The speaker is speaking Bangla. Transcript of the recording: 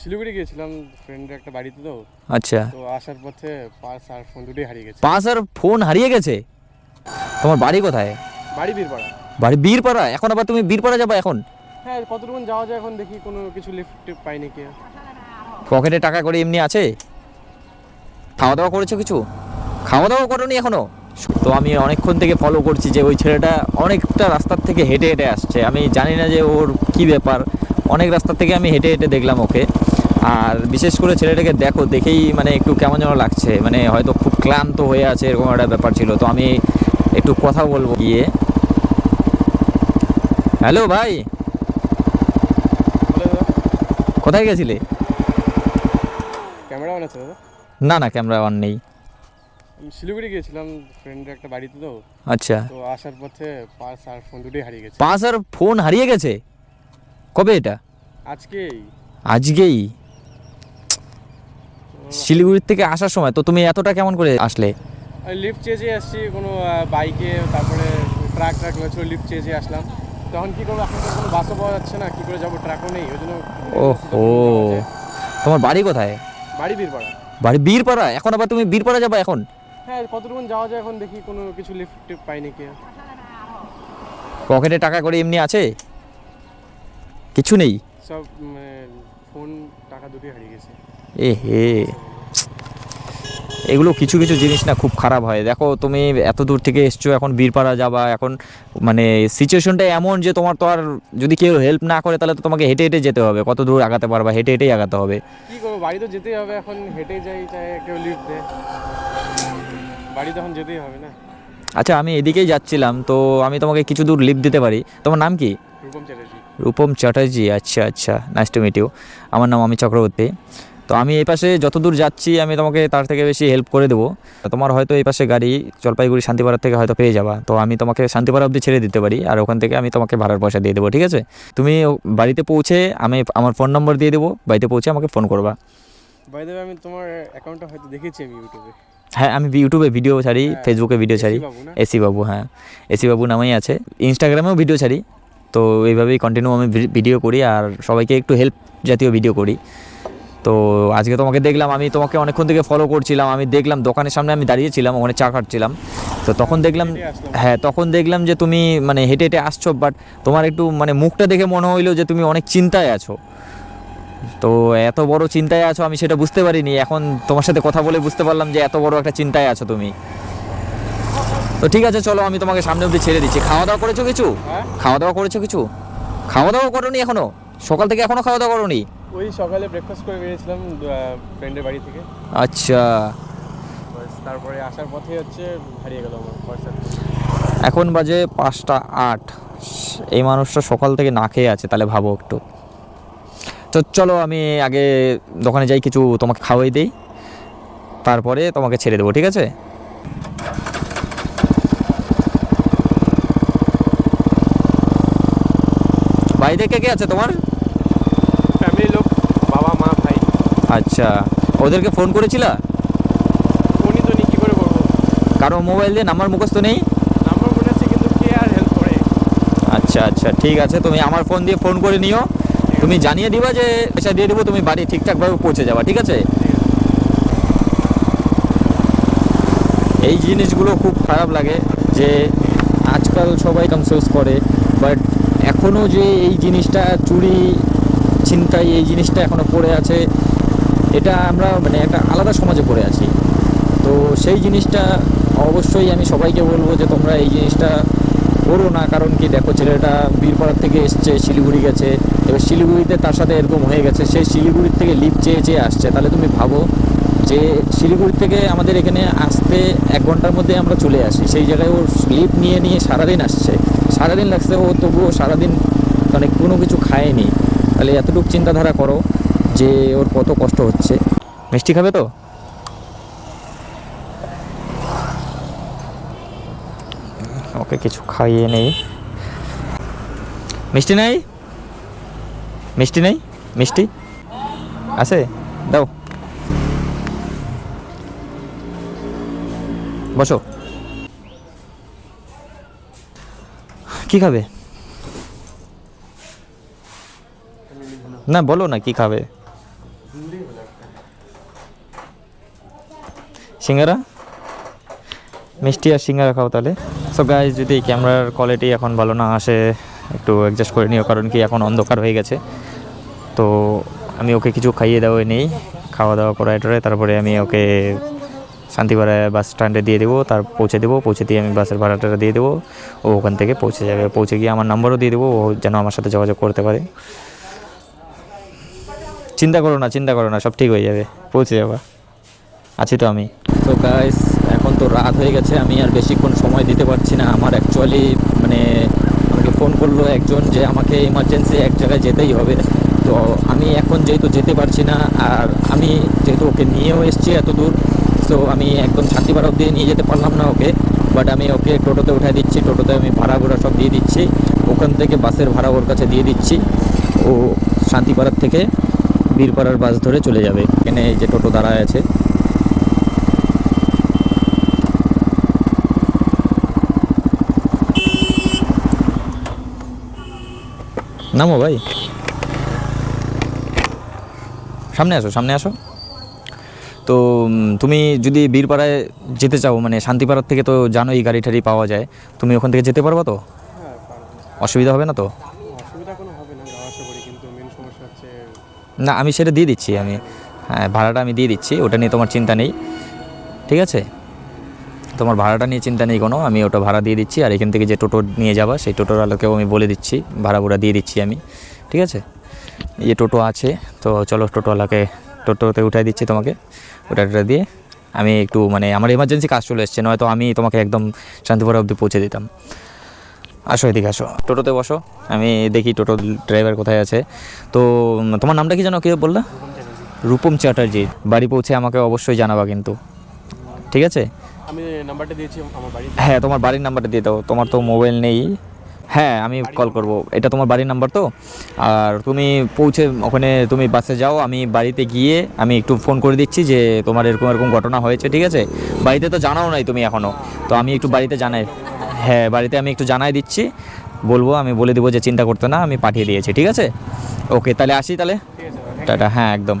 শিলিগুড়ি গিয়েছিলাম ফ্রেন্ডের একটা বাড়িতে তো। আচ্ছা। তো আসার পথে পার্স আর ফোন দুটোই হারিয়ে গেছে। পাঁচ আর ফোন হারিয়ে গেছে? তোমার বাড়ি কোথায়? বাড়ি বীরপাড়া। বাড়ি বীরপাড়া? এখন আবার তুমি বীরপাড়া যাবে এখন? হ্যাঁ কতটুকুন যাওয়া যায় এখন দেখি কোনো কিছু লিফট পাই নাকি পকেটে টাকা করে এমনি আছে? খাওয়া দাওয়া করেছ কিছু? খাওয়া দাওয়া করোনি এখনও? তো আমি অনেকক্ষণ থেকে ফলো করছি যে ওই ছেলেটা অনেকটা রাস্তার থেকে হেঁটে হেঁটে আসছে। আমি জানি না যে ওর কি ব্যাপার। অনেক রাস্তার থেকে আমি হেঁটে হেঁটে দেখলাম ওকে। আর বিশেষ করে ছেলেটাকে দেখো দেখেই মানে একটু কেমন যেন লাগছে। মানে হয়তো খুব ক্লান্ত হয়ে আছে এরকম একটা ব্যাপার ছিল। তো আমি একটু কথা বলব গিয়ে। হ্যালো ভাই। কোথায় গেছিলে? ক্যামেরা অন আছে না না ক্যামেরা অন নেই। আমি শিলিগুড়ি গিয়েছিলাম ফ্রেন্ডের একটা বাড়িতে তো। আচ্ছা। তো আসার পথে পার্স আর ফোন দুটোই হারিয়ে গেছে। পাঁচ আর ফোন হারিয়ে গেছে? কবে এটা? আজকেই। আজকেই? শিলিগুড়ির থেকে আসার সময় তো তুমি এতটা কেমন করে আসলে? লিফট চেয়ে চেয়ে আসছি কোনো বাইকে তারপরে ট্রাক ট্রাক রয়েছে লিফট চেয়ে চেয়ে আসলাম। তখন কি করব এখন তো কোনো বাসও পাওয়া যাচ্ছে না কি করে যাব ট্রাকও নেই ওই জন্য ওহো। তোমার বাড়ি কোথায়? বাড়ি বীরপাড়া। বাড়ি বীরপাড়া? এখন আবার তুমি বীরপাড়া যাবে এখন? হ্যাঁ কতটুকুন যাওয়া যায় এখন দেখি কোনো কিছু লিফট টিফট পাই নাকি পকেটে টাকা করে এমনি আছে? কিছু নেই? সব ফোন টাকা দুটোই হারিয়ে গেছে। এ হে। এগুলো কিছু কিছু জিনিস না খুব খারাপ হয়। দেখো তুমি এত দূর থেকে এসছো এখন বীরপাড়া যাবা এখন মানে সিচুয়েশনটা এমন যে তোমার তো আর যদি কেউ হেল্প না করে তাহলে তো তোমাকে হেঁটে হেঁটে যেতে হবে। কত দূর আগাতে পারবা হেঁটে হেঁটেই আগাতে হবে। কি করব? বাড়ি তো যেতেই হবে এখন হেঁটে যাই চাই কেউ লিফট দেয়। বাড়ি তখন যেতেই হবে না। আচ্ছা আমি এদিকেই যাচ্ছিলাম তো আমি তোমাকে কিছু দূর লিফট দিতে পারি। তোমার নাম কি? রূপম চ্যাটার্জি। রূপম চ্যাটার্জি আচ্ছা আচ্ছা নাইস টু মিট ইউ আমার নাম আমি চক্রবর্তী। তো আমি এই পাশে যত দূর যাচ্ছি আমি তোমাকে তার থেকে বেশি হেল্প করে দেবো। তোমার হয়তো এই পাশে গাড়ি জলপাইগুড়ি শান্তিপাড়ার থেকে হয়তো পেয়ে যাবা। তো আমি তোমাকে শান্তিপাড়া অবধি ছেড়ে দিতে পারি আর ওখান থেকে আমি তোমাকে ভাড়ার পয়সা দিয়ে দেবো ঠিক আছে? তুমি বাড়িতে পৌঁছে আমি আমার ফোন নম্বর দিয়ে দেবো বাড়িতে পৌঁছে আমাকে ফোন করবা। আমি তোমার অ্যাকাউন্টটা হয়তো দেখেছি আমি ইউটিউবে হ্যাঁ আমি ইউটিউবে ভিডিও ছাড়ি হ্যাঁ, ফেসবুকে ভিডিও ছাড়ি? এসি বাবু হ্যাঁ। এসি বাবু নামেই আছে। ইনস্টাগ্রামেও ভিডিও ছাড়ি। তো এইভাবেই কন্টিনিউ আমি ভিডিও করি আর সবাইকে একটু হেল্প জাতীয় ভিডিও করি। তো আজকে তোমাকে দেখলাম আমি তোমাকে অনেকক্ষণ থেকে ফলো করছিলাম আমি দেখলাম দোকানের সামনে আমি দাঁড়িয়েছিলাম ওখানে চা খাচ্ছিলাম। তো তখন দেখলাম হ্যাঁ তখন দেখলাম যে তুমি মানে হেঁটে হেঁটে আসছো বাট তোমার একটু মানে মুখটা দেখে মনে হইল যে তুমি অনেক চিন্তায় আছো। তো এত বড় চিন্তায় আছো আমি সেটা বুঝতে পারিনি। এখন তোমার সাথে কথা বলে বুঝতে পারলাম যে এত বড় একটা চিন্তায় আছো তুমি। তো ঠিক আছে চলো আমি তোমাকে সামনে অবধি ছেড়ে দিচ্ছি। খাওয়া দাওয়া করেছ কিছু? হ্যাঁ। খাওয়া দাওয়া করেছ কিছু? খাওয়া দাওয়া করোনি এখনও? সকাল থেকে এখনও খাওয়া দাওয়া করোনি? ওই সকালে ব্রেকফাস্ট করে বেরিয়েছিলাম ফ্রেন্ডের বাড়ি থেকে। আচ্ছা। তারপরে আসার পথে হচ্ছে হারিয়ে গেল আমার এখন বাজে পাঁচটা আট। এই মানুষটা সকাল থেকে না খেয়ে আছে তাহলে ভাবো একটু। তো চলো আমি আগে দোকানে যাই কিছু তোমাকে খাওয়াই দেই। তারপরে তোমাকে ছেড়ে দেবো ঠিক আছে? বাড়িতে কে কে আছে তোমার? ফ্যামিলির লোক বাবা মা ভাই। আচ্ছা ওদেরকে ফোন করেছিলা? ফোনই তো নি কী করে করব কারও মোবাইল দিয়ে নাম্বার মুখস্থ নেই? নাম্বার মনে আছে কিন্তু কে আর হেল্প করে? আচ্ছা আচ্ছা ঠিক আছে তুমি আমার ফোন দিয়ে ফোন করে নিও। তুমি জানিয়ে দিবা যে পয়সা দিয়ে দেবো তুমি বাড়ি ঠিকঠাকভাবে পৌঁছে যাবা ঠিক আছে? এই জিনিসগুলো খুব খারাপ লাগে যে আজকাল সবাই কনসোস করে বাট এখনও যে এই জিনিসটা চুরি, ছিনতাই, এই জিনিসটা এখনও পড়ে আছে, এটা আমরা মানে একটা আলাদা সমাজে পড়ে আছি। তো সেই জিনিসটা অবশ্যই আমি সবাইকে বলব যে তোমরা এই জিনিসটা করো না, কারণ কি দেখো ছেলেটা বীরপাড়ার থেকে এসছে, শিলিগুড়ি গেছে, এবার শিলিগুড়িতে তার সাথে এরকম হয়ে গেছে, সে শিলিগুড়ির থেকে লিপ চেয়ে চেয়ে আসছে। তাহলে তুমি ভাবো যে শিলিগুড়ি থেকে আমাদের এখানে আসতে এক ঘণ্টার মধ্যে আমরা চলে আসি। সেই জায়গায় ওর স্লিপ নিয়ে নিয়ে সারাদিন আসছে। সারাদিন লাগছে, ও তবুও সারাদিন মানে কোনো কিছু খায়নি। তাহলে এতটুকু চিন্তাধারা করো যে ওর কত কষ্ট হচ্ছে। মিষ্টি খাবে তো? ওকে কিছু খাইয়ে নেই। মিষ্টি নেই? মিষ্টি নেই? মিষ্টি? আছে? দাও। বসো। কি খাবে? না, বলো না কি খাবে। সিঙ্গারা? মিষ্টি আর সিঙ্গারা খাও তাহলে। সো গাইজ যদি ক্যামেরার কোয়ালিটি এখন ভালো না আসে, একটু অ্যাডজাস্ট করে নিও, কারণ কি এখন অন্ধকার হয়ে গেছে। তো আমি ওকে কিছু খাইয়ে দেওয়া নেই। খাওয়া দাওয়া করায় তারপরে আমি ওকে শান্তিপাড়া বাস স্ট্যান্ডে দিয়ে দেবো, তার পৌঁছে দেবো, পৌঁছে দিয়ে আমি বাসের ভাড়াটা দিয়ে দেবো। ও ওখান থেকে পৌঁছে যাবে, পৌঁছে গিয়ে আমার নম্বরও দিয়ে দেবো, ও যেন আমার সাথে যোগাযোগ করতে পারে। চিন্তা করো না, চিন্তা করো না, সব ঠিক হয়ে যাবে, পৌঁছে যাবা। আছি তো আমি। তো গাইস এখন তো রাত হয়ে গেছে, আমি আর বেশিক্ষণ সময় দিতে পারছি না। আমার অ্যাকচুয়ালি মানে আমাকে ফোন করল একজন যে আমাকে ইমার্জেন্সি এক জায়গায় যেতেই হবে। তো আমি এখন যেহেতু যেতে পারছি না, আর আমি যেহেতু ওকে নিয়েও এসেছি এত দূর তো আমি একদম শান্তিপাড়া অব্দি নিয়ে যেতে পারলাম না ওকে বাট আমি ওকে টোটোতে উঠাই দিচ্ছি, টোটোতে আমি ভাড়া ঘোড়া সব দিয়ে দিচ্ছি, ওখান থেকে বাসের ভাড়া ওর কাছে দিয়ে দিচ্ছি, ও শান্তিপাড়ার থেকে বীরপাড়ার বাস ধরে চলে যাবে, এখানে যে টোটো দাঁড়ায় আছে। নামো ভাই। সামনে আসো সামনে আসো। তো তুমি যদি বীরপাড়ায় যেতে চাও মানে শান্তিপাড়ার থেকে তো জানোই গাড়ি টাড়ি পাওয়া যায় তুমি ওখান থেকে যেতে পারবা তো? অসুবিধা হবে না তো? না আমি সেটা দিয়ে দিচ্ছি আমি হ্যাঁ ভাড়াটা আমি দিয়ে দিচ্ছি ওটা নিয়ে তোমার চিন্তা নেই ঠিক আছে? তোমার ভাড়াটা নিয়ে চিন্তা নেই কোনো আমি ওটা ভাড়া দিয়ে দিচ্ছি আর এখান থেকে যে টোটো নিয়ে যাবা সেই টোটোওয়ালাকেও আমি বলে দিচ্ছি ভাড়া ভুড়া দিয়ে দিচ্ছি আমি ঠিক আছে? এই টোটো আছে তো চলো টোটোওয়ালাকে টোটোতে উঠাই দিচ্ছি তোমাকে। ওটা টোটা দিয়ে আমি একটু মানে আমার এমার্জেন্সি কাজ চলে এসছে নয়তো আমি তোমাকে একদম শান্তিপুরা অবধি পৌঁছে দিতাম। আসো এদিকে আসো। টোটোতে বসো আমি দেখি টোটো ড্রাইভার কোথায় আছে। তো তোমার নামটা কি জানো কে বললা? রূপম চ্যাটার্জি বাড়ি পৌঁছে আমাকে অবশ্যই জানাবা কিন্তু। ঠিক আছে? আমি নাম্বারটা দিয়েছি আমার হ্যাঁ তোমার বাড়ির নাম্বারটা দিয়ে দাও। তোমার তো মোবাইল নেই। হ্যাঁ আমি কল করব। এটা তোমার বাড়ির নাম্বার তো? আর তুমি পৌঁছে ওখানে তুমি বাসে যাও আমি বাড়িতে গিয়ে আমি একটু ফোন করে দিচ্ছি যে তোমার এরকম এরকম ঘটনা হয়েছে ঠিক আছে? বাড়িতে তো জানাও নাই তুমি এখনও তো আমি একটু বাড়িতে জানাই হ্যাঁ বাড়িতে আমি একটু জানাই দিচ্ছি। বলব আমি বলে দেবো যে চিন্তা করতে না আমি পাঠিয়ে দিয়েছি ঠিক আছে? ওকে তাহলে আসি তাহলে। টাটা হ্যাঁ একদম।